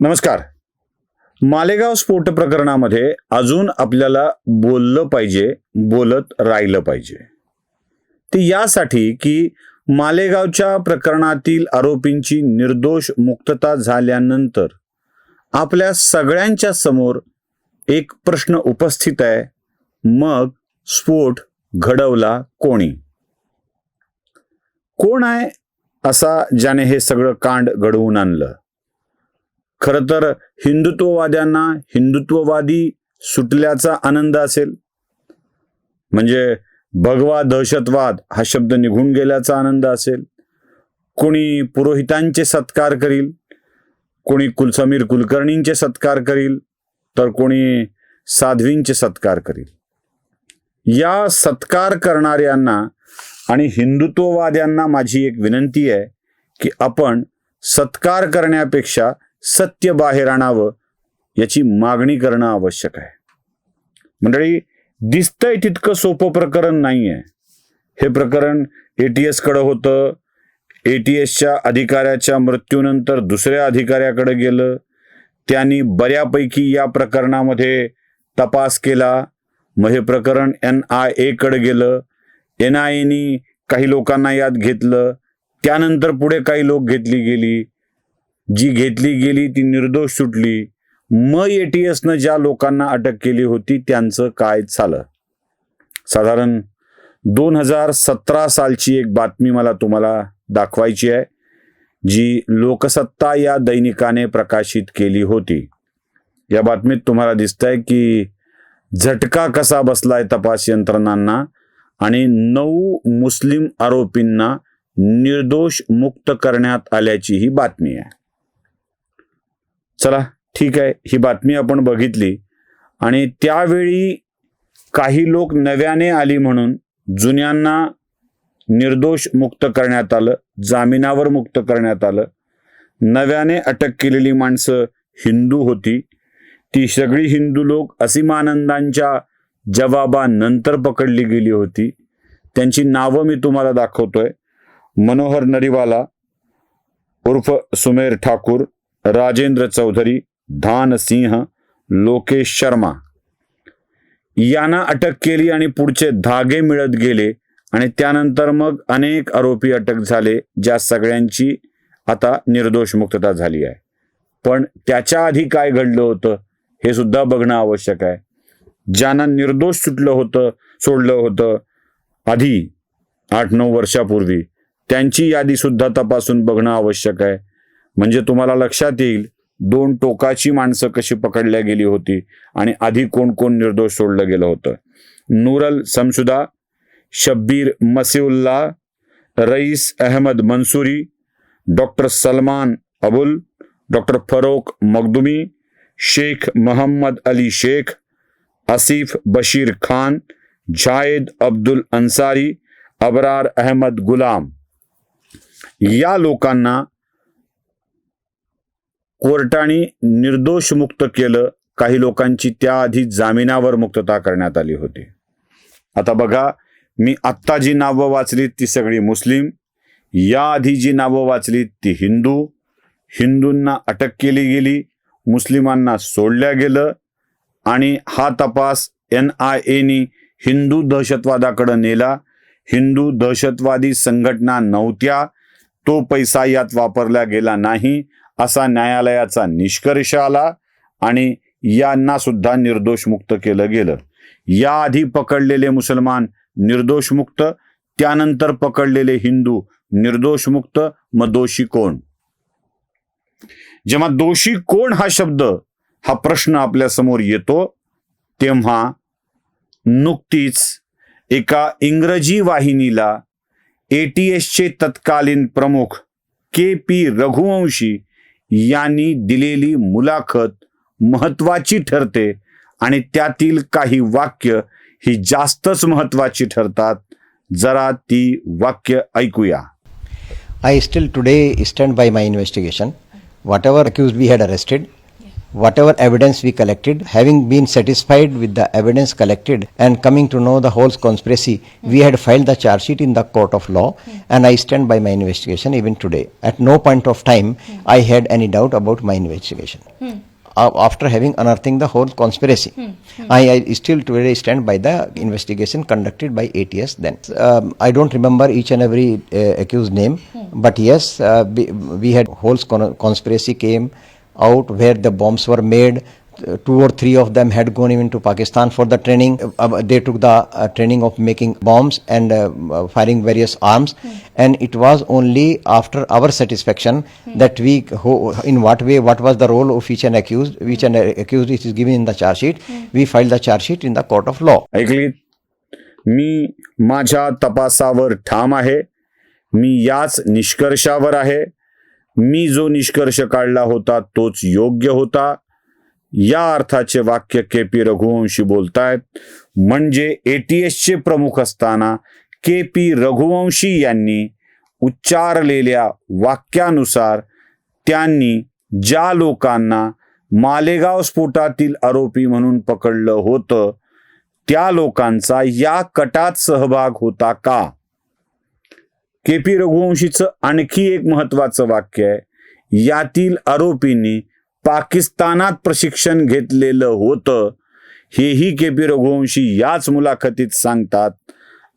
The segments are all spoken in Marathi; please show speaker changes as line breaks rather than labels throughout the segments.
नमस्कार. मालेगाव स्फोट प्रकरणामध्ये अजून आपल्याला बोललं पाहिजे बोलत राहिलं पाहिजे. ते यासाठी की मालेगावच्या प्रकरणातील आरोपींची निर्दोष मुक्तता झाल्यानंतर आपल्या सगळ्यांच्या समोर एक प्रश्न उपस्थित आहे मग स्फोट घडवला कोणी? कोण आहे असा ज्याने हे सगळं कांड घडवून आणलं? खरं तर हिंदुत्ववाद्यांना हिंदुत्ववादी सुटल्याचा आनंद असेल. म्हणजे भगवा दहशतवाद हा शब्द निघून गेल्याचा आनंद असेल. कोणी पुरोहितांचे सत्कार करील कोणी कुलसमीर कुलकर्णींचे सत्कार करील तर कोणी साध्वींचे सत्कार करील. या सत्कार करणाऱ्यांना आणि हिंदुत्ववाद्यांना माझी एक विनंती आहे की आपण सत्कार करण्यापेक्षा सत्य बाहेर आणावं याची मागणी करणं आवश्यक आहे. मंडळी दिसतंय तितकं सोपं प्रकरण नाही आहे हे प्रकरण ए टी एसकडं होतं. ए टी एसच्या अधिकाऱ्याच्या मृत्यूनंतर दुसऱ्या अधिकाऱ्याकडे गेलं. त्यांनी बऱ्यापैकी या प्रकरणामध्ये तपास केला. मग हे प्रकरण एन आय एकडे गेलं. एन आय एनी काही लोकांना यात घेतलं. त्यानंतर पुढे काही लोक घेतली गेली. जी घेतली गेली ती निर्दोष सुटली. मग ए टी एसनं ज्या लोकांना अटक केली होती त्यांचं काय झालं? साधारण दोन हजार सतरा सालची एक बातमी मला तुम्हाला दाखवायची आहे जी लोकसत्ता या दैनिकाने प्रकाशित केली होती. या बातमीत तुम्हाला दिसतंय की झटका कसा बसलाय तपास यंत्रणांना आणि नऊ मुस्लिम आरोपींना निर्दोष मुक्त करण्यात आल्याची ही बातमी आहे. चला ठीक आहे. ही बातमी आपण बघितली. आणि त्यावेळी काही लोक नव्याने आली म्हणून जुन्यांना निर्दोष मुक्त करण्यात आलं जामिनावर मुक्त करण्यात आलं. नव्याने अटक केलेली माणसं हिंदू होती. ती सगळी हिंदू लोक असीमानंदांच्या जवाबानंतर पकडली गेली होती. त्यांची नावं मी तुम्हाला दाखवतोय. मनोहर नरीवाला उर्फ सुमेर ठाकूर राजेंद्र चौधरी धान सिंह लोकेश शर्मा. यांना अटक केली आणि पुढचे धागे मिळत गेले आणि त्यानंतर मग अनेक आरोपी अटक झाले ज्या सगळ्यांची आता निर्दोष मुक्तता झाली आहे. पण त्याच्या आधी काय घडलं होतं हे सुद्धा बघणं आवश्यक आहे. ज्यांना निर्दोष सुटलं होतं सोडलं होतं आधी आठ नऊ वर्षापूर्वी त्यांची यादी सुद्धा तपासून बघणं आवश्यक आहे. म्हणजे तुम्हाला लक्षात येईल दोन टोकाची माणसं कशी पकडल्या गेली होती आणि आधी कोण कोण निर्दोष सोडलं गेलं होतं. Nurul Samsuda Shabbir Masiulla Rais Ahmed Mansuri doctor Salman Abul doctor Farooq Makhdumi Shaikh Mohammad Ali Shaikh Asif Bashir Khan Zayed Abdul Ansari Abrar Ahmed Gulam. या लोकांना कोर्टाने निर्दोष मुक्त केलं काही लोकांची त्याआधी जामिनावर मुक्तता करण्यात आली होती. आता बघा मी आत्ता जी नावं वाचलीत ती सगळी मुस्लिम याआधी जी नावं वाचलीत ती हिंदू हिंदूंना अटक केली गेली मुस्लिमांना सोडल्या गेलं आणि हा तपास एन आय एनी हिंदू दहशतवादाकडं नेला. हिंदू दहशतवादी संघटना नव्हत्या तो पैसा यात वापरला गेला नाही. असा न्यायालयाचा निष्कर्ष आला आणि यांना सुद्धा निर्दोष मुक्त केलं गेलं. याआधी पकडलेले मुसलमान निर्दोष मुक्त त्यानंतर पकडलेले हिंदू निर्दोष मुक्त मग दोषी कोण? जेव्हा दोषी कोण हा शब्द हा प्रश्न आपल्यासमोर येतो तेव्हा नुकतीच एका इंग्रजी वाहिनीला ए टी एसचे तत्कालीन प्रमुख के पी रघुवंशी यांनी दिलेली मुलाखत महत्वाची ठरते आणि त्यातील काही वाक्य ही जास्तच महत्वाची ठरतात. जरा ती वाक्य ऐकूया.
I still today stand by my investigation whatever accused we had arrested whatever evidence we collected, having been satisfied with the evidence collected and coming to know the whole conspiracy, we had filed the charge sheet in the court of law and I stand by my investigation even today. At no point of time I had any doubt about my investigation. A- After having unearthing the whole conspiracy, I, I still today stand by the investigation conducted by ATS then. Um, I don't remember each and every uh, accused name, but yes, uh, we, we had whole con- conspiracy came out where the bombs were made. Uh, Two or three of them had gone even to Pakistan for the training. Uh, uh, they took the uh, training of making bombs and uh, uh, firing various arms. And it was only after our satisfaction that we, who, in what way, what was the role of each and accused, each and accused it is given in the charge sheet. We filed the charge sheet in the court of law.
ऐकलीत मी माझ्या तपासावर ठाम आहे मी याच निष्कर्षावर आहे मी जो निष्कर्ष काढला होता तोच योग्य होता. या अर्थाचे वाक्य के पी रघुवंशी बोलतायत म्हणजे एटीएसचे प्रमुख असताना के पी रघुवंशी यांनी उच्चारलेल्या वाक्यानुसार त्यांनी ज्या लोकांना मालेगाव स्फोटातील आरोपी म्हणून पकडलं होतं त्या लोकांचा या कटात सहभाग होता का? के पी रघुवंशीचं आणखी एक महत्वाचं वाक्य आहे. यातील आरोपींनी पाकिस्तानात प्रशिक्षण घेतलेलं होतं. हेही के पी रघुवंशी याच मुलाखतीत सांगतात.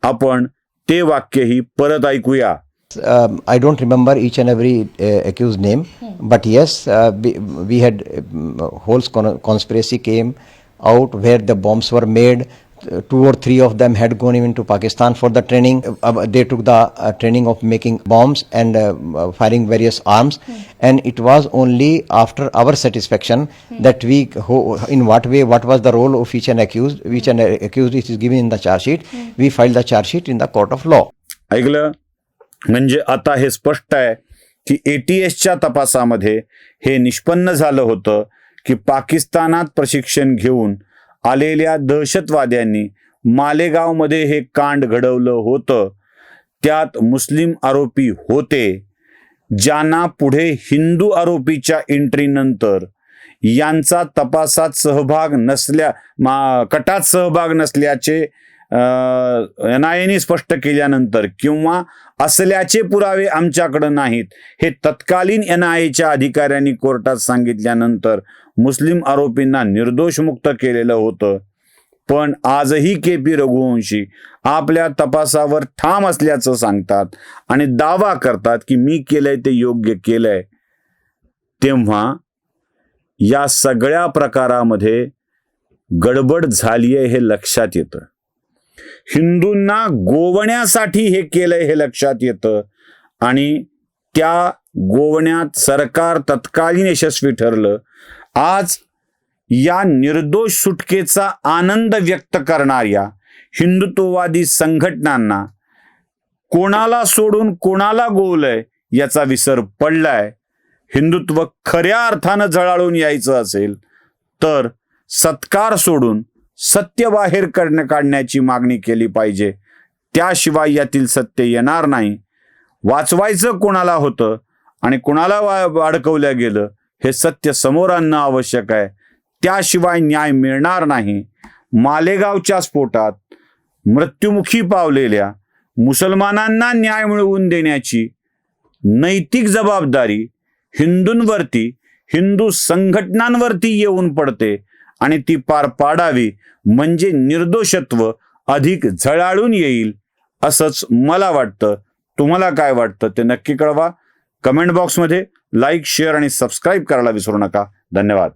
आपण ते वाक्यही परत ऐकूया.
I don't remember each and every accused name but yes we had holes conspiracy came out where the bombs were made Uh, Two or three of them had gone even to Pakistan for the training. Uh, uh, they took the uh, training of making bombs and uh, uh, firing various arms. And it was only after our satisfaction that we, who, in what way, what was the role of each and accused, each and accused it is given in the charge sheet. We filed the charge sheet in the court of law.
ऐकलं म्हणजे आता हे स्पष्ट आहे की एटीएसच्या तपासामध्ये हे निष्पन्न झालं होतं की पाकिस्तानात प्रशिक्षण घेऊन आलेल्या दहशतवाद्यांनी मालेगावमध्ये हे कांड घडवलं होतं. त्यात मुस्लिम आरोपी होते ज्यांना पुढे हिंदू आरोपीच्या एंट्रीनंतर यांचा तपासात सहभाग नसल्या मा कटात सहभाग नसल्याचे एन आय एने स्पष्ट केल्यानंतर किंवा असल्याचे पुरावे आमच्याकडं नाहीत हे तत्कालीन एन आय एच्या अधिकाऱ्यांनी कोर्टात सांगितल्यानंतर मुस्लिम आरोपींना निर्दोष मुक्त केलेलं होतं. पण आजही के पी रघुवंशी आपल्या तपासावर ठाम असल्याचं सांगतात आणि दावा करतात की मी केलंय ते योग्य केलंय. तेव्हा या सगळ्या प्रकारामध्ये गडबड झाली आहे हे लक्षात येतं. हिंदूंना गोवण्यासाठी हे केलंय हे लक्षात येतं आणि त्या गोवण्यात सरकार तत्कालीन यशस्वी ठरलं आज या निर्दोष सुटकेचा आनंद व्यक्त करणाऱ्या हिंदुत्ववादी संघटनांना कोणाला सोडून कोणाला गोवलंय याचा विसर पडलाय. हिंदुत्व खऱ्या अर्थानं झळाळून यायचं असेल तर सत्कार सोडून सत्य बाहेर करण काढण्याची मागणी केली पाहिजे. त्याशिवाय यातील सत्य येणार नाही. वाचवायचं कोणाला होतं आणि कोणाला वा अडकवलं गेलं हे सत्य समोर आणणं आवश्यक आहे. त्याशिवाय न्याय मिळणार नाही. मालेगावच्या स्फोटात मृत्युमुखी पावलेल्या मुसलमानांना न्याय मिळवून देण्याची नैतिक जबाबदारी हिंदूंवरती हिंदू संघटनांवरती येऊन पडते आणि ती पार पाडावी म्हणजे निर्दोषत्व अधिक झळाळून येईल असंच मला वाटतं. तुम्हाला काय वाटतं ते नक्की कळवा. कमेंट बॉक्समध्ये लाईक शेअर आणि सबस्क्राईब करायला विसरू नका. धन्यवाद.